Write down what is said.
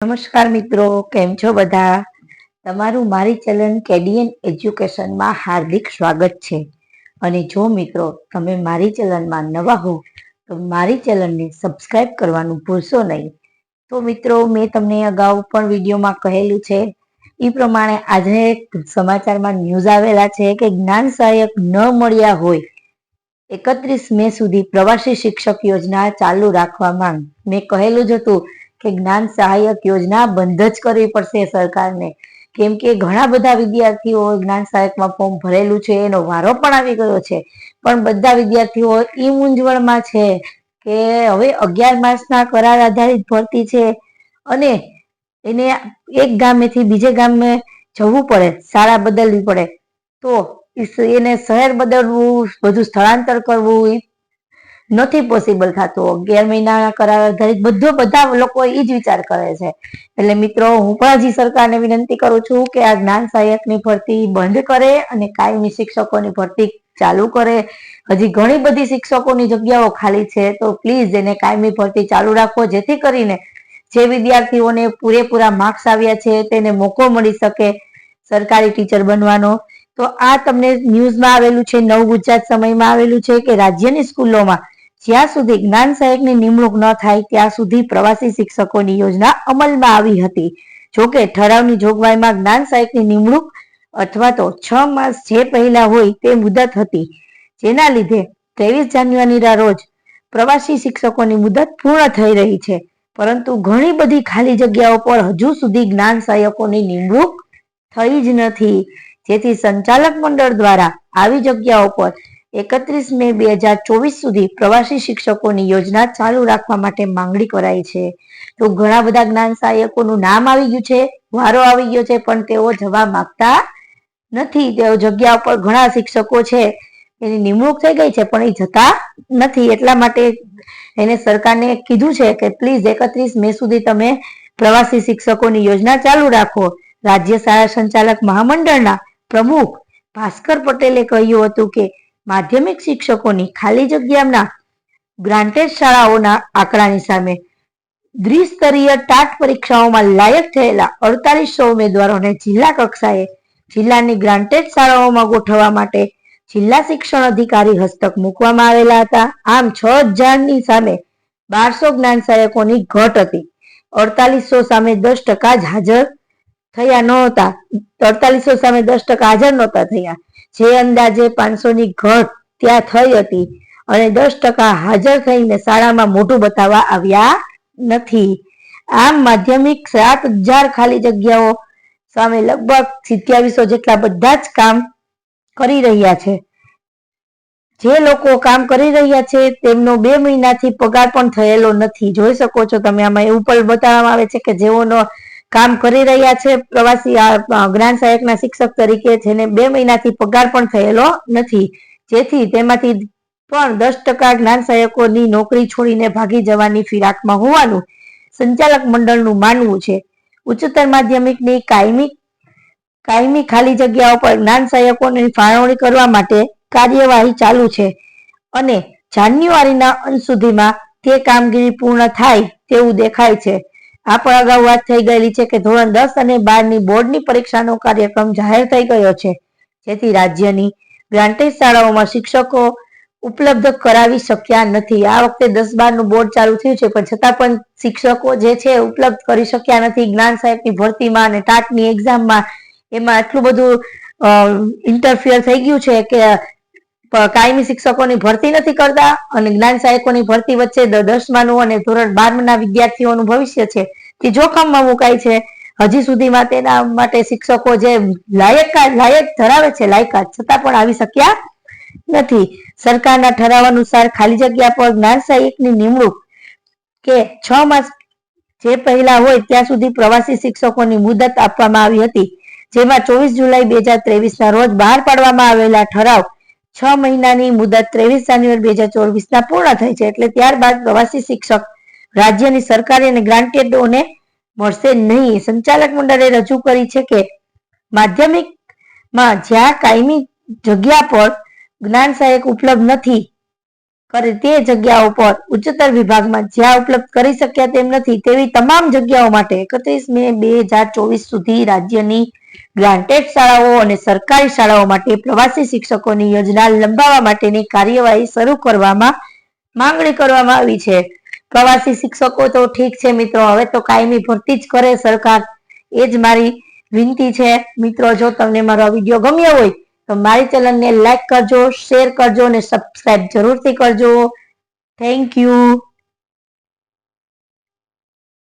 નમસ્કાર મિત્રો, કેમ છો બધા? તમારું મારી ચેનલ કેડીએન એજ્યુકેશનમાં હાર્દિક સ્વાગત છે. અને જો મિત્રો, તમે મારી ચેનલમાં નવા હો, તો મારી ચેનલને સબસ્ક્રાઇબ કરવાનું ભૂલશો નહીં. તો મિત્રો, મેં તમને અગાઉ પણ વિડીયોમાં કહેલું છે એ પ્રમાણે આજે સમાચારમાં ન્યૂઝ આવેલા છે કે જ્ઞાન સહાયક ન મળ્યા હોય. એકત્રીસ મે સુધી પ્રવાસી શિક્ષક યોજના ચાલુ રાખવા માંગ. મેં કહેલું જ હતું કે જ્ઞાન સહાયક યોજના બંધ જ કરવી પડશે સરકારને. કેમ કે ઘણા બધા વિદ્યાર્થીઓ જ્ઞાન સહાયકમાં ફોર્મ ભરેલું છે, એનો વારો પણ આવી ગયો છે. પણ બધા વિદ્યાર્થીઓ ઈ મૂંઝવણમાં છે કે હવે અગિયાર માસના કરાર આધારિત ભરતી છે અને એને એક ગામેથી બીજે ગામે જવું પડે, શાળા બદલવી પડે. તો એને શહેર બદલવું, બધું સ્થળાંતર કરવું નથી પોસિબલ થતું. અગિયાર મહિનાના કરાર આધારિત બધો બધા લોકો એ જ વિચાર કરે છે. એટલે મિત્રો, હું પણ હજી સરકારને વિનંતી કરું છું કે આ જ્ઞાન સહાયકની ભરતી બંધ કરે અને કાયમી શિક્ષકોની ભરતી ચાલુ કરે. હજી ઘણી બધી શિક્ષકોની જગ્યાઓ ખાલી છે, તો પ્લીઝ એને કાયમી ભરતી ચાલુ રાખો, જેથી કરીને જે વિદ્યાર્થીઓને પૂરેપૂરા માર્ક્સ આવ્યા છે, તેને મોકો મળી શકે સરકારી ટીચર બનવાનો. તો આ તમને ન્યૂઝમાં આવેલું છે, નવ ગુજરાત સમયમાં આવેલું છે કે રાજ્યની સ્કૂલોમાં જ્યાં સુધી જ્ઞાન સહાયકની નિમણૂક ન થાય, ત્યાં સુધી પ્રવાસી શિક્ષકોની યોજના અમલમાં આવી હતી. જોકે ઠરાવની જોગવાઈમાં જ્ઞાન સહાયકની નિમણૂક અથવા તો છ માસ જે પહેલા હોય તે મુદત હતી. જેના લીધે ત્રેવીસ જાન્યુઆરીના રોજ પ્રવાસી શિક્ષકોની મુદત પૂર્ણ થઈ રહી છે. પરંતુ ઘણી બધી ખાલી જગ્યાઓ પર હજુ સુધી જ્ઞાન સહાયકોની નિમણૂક થઈ જ નથી. જેથી સંચાલક મંડળ દ્વારા આવી જગ્યાઓ પર એકત્રીસ મે બે હજાર ચોવીસ સુધી પ્રવાસી શિક્ષકોની યોજના ચાલુ રાખવા માટે માંગણી કરાઈ છે. તો ઘણા બધા જ્ઞાન સહાયકોનું નામ આવી ગયું છે, વારો આવી ગયો છે, પણ તેઓ જવા માંગતા નથી. તેઓ જગ્યા ઉપર ઘણા શિક્ષકો છે, એની નિમણૂક થઈ ગઈ છે, પણ એ જતા નથી. એટલા માટે એને સરકારને કીધું છે કે પ્લીઝ એકત્રીસ મે સુધી તમે પ્રવાસી શિક્ષકોની યોજના ચાલુ રાખો. રાજ્ય શાળા સંચાલક મહામંડળના પ્રમુખ ભાસ્કર પટેલે કહ્યું હતું કે માધ્યમિક શિક્ષકોની ખાલી જગ્યાના ગ્રાન્ટેડ શાળાઓના આંકડાની સામે દ્વિસ્તરીય ટાટ પરીક્ષાઓમાં લાયક થયેલા અડતાલીસો ઉમેદવારોને જિલ્લા કક્ષાએ જિલ્લાની ગ્રાન્ટેડ શાળાઓમાં ગોઠવવા માટે જિલ્લા શિક્ષણ અધિકારી હસ્તક મૂકવામાં આવેલા હતા. આમ છ હજારની સામે બારસો જ્ઞાન સહાયકોની ઘટ હતી. અડતાલીસો સામે દસ ટકા જ હાજર થયા નહોતા. અડતાલીસો સામે દસ ટકા હાજર નહોતા થયા. જે અંદાજે પાંચસો ની ઘટ ત્યાં થઈ હતી અને દસ ટકા હાજર થઈને શાળામાં મોટું બતાવવા આવ્યા નથી. આમ માધ્યમિક સાત હજાર ખાલી જગ્યાઓ સામે લગભગ સિત્યાવીસો જેટલા બધા જ કામ કરી રહ્યા છે. જે લોકો કામ કરી રહ્યા છે તેમનો બે મહિનાથી પગાર પણ થયેલો નથી. જોઈ શકો છો તમે આમાં એવું પણ બતાવવામાં આવે છે કે જેઓનો કામ કરી રહ્યા છે પ્રવાસી જ્ઞાન સહાયકના શિક્ષક તરીકે, જેને બે મહિનાથી પગાર પણ થયેલો નથી. જેથી તેમાંથી પણ દસ ટકા જ્ઞાન સહાયકોની નોકરી છોડીને ભાગી જવાની ફિરાકમાં હોવાનું સંચાલક મંડળનું માનવું છે. ઉચ્ચતર માધ્યમિકની કાયમી કાયમી ખાલી જગ્યાઓ પર જ્ઞાન સહાયકોની ફાળવણી કરવા માટે કાર્યવાહી ચાલુ છે અને જાન્યુઆરીના અંત સુધીમાં તે કામગીરી પૂર્ણ થાય તેવું દેખાય છે. આ પણ અગાઉ વાત થઈ ગયેલી છે કે ધોરણ દસ અને બારની બોર્ડની પરીક્ષાનો કાર્યક્રમ જાહેર થઈ ગયો છે. જેથી રાજ્યની ગ્રાન્ટેડ શાળાઓમાં શિક્ષકો ઉપલબ્ધ કરાવી શક્યા નથી. આ વખતે દસ બારનું બોર્ડ ચાલુ થયું છે, પણ છતાં પણ શિક્ષકો જે છે ઉપલબ્ધ કરી શક્યા નથી. જ્ઞાન સાહેબની ભરતીમાં અને ટાટની એક્ઝામમાં એમાં એટલું બધું ઇન્ટરફિયર થઈ ગયું છે કે કાયમી શિક્ષકોની ભરતી નથી કરતા અને જ્ઞાન સહાયકોની ભરતી વચ્ચે દસમાનું અને ધોરણ બારમના વિદ્યાર્થીઓનું ભવિષ્ય છે. તે જોખમમાં મુકાય છે. હજી સુધીમાં તેના માટે શિક્ષકો જે લાયક લાયક ધરાવે છે લાયકાત છતાં પણ આવી શક્યા નથી. સરકારના ઠરાવ અનુસાર ખાલી જગ્યા પર જ્ઞાન સહાયકની નિમણૂક કે છ માસ જે પહેલા હોય ત્યાં સુધી પ્રવાસી શિક્ષકોની મુદત આપવામાં આવી હતી. જેમાં ચોવીસ જુલાઈ બે હજાર ત્રેવીસ ના રોજ બહાર પાડવામાં આવેલા ઠરાવ છ મહિનાની મુદત ત્રેવીસ જાન્યુઆરી બે હજાર ચોવીસ ના પૂર્ણ થઈ છે. એટલે ત્યારબાદ પ્રવાસી શિક્ષક રાજ્યની સરકારી અને ગ્રાન્ટેડોને મળશે નહીં. સંચાલક મંડળે રજૂ કરી છે કે માધ્યમિકમાં જ્યાં કાયમી જગ્યા પર જ્ઞાન સહાયક ઉપલબ્ધ નથી, કરે તે જગ્યાઓ પર ઉચ્ચતર વિભાગમાં જ્યાં ઉપલબ્ધ કરી શક્યા તેમ નથી, તેવી તમામ જગ્યાઓ માટે એકત્રીસ મે બે હજાર ચોવીસ સુધી રાજ્યની ગ્રાન્ટેડ શાળાઓ અને સરકારી શાળાઓ માટે પ્રવાસી શિક્ષકોની યોજના લંબાવવા માટેની કાર્યવાહી શરૂ કરવામાં માંગણી કરવામાં આવી છે. પ્રવાસી શિક્ષકો તો ઠીક છે મિત્રો, હવે તો કાયમી ભરતી જ કરે સરકાર. એ જ મારી વિનંતી છે. મિત્રો, જો તમને મારો વીડિયો ગમ્યો હોય, તો મારી ચેનલને લાઈક કરજો, શેર કરજો અને સબસ્ક્રાઈબ જરૂરથી કરજો. Thank you.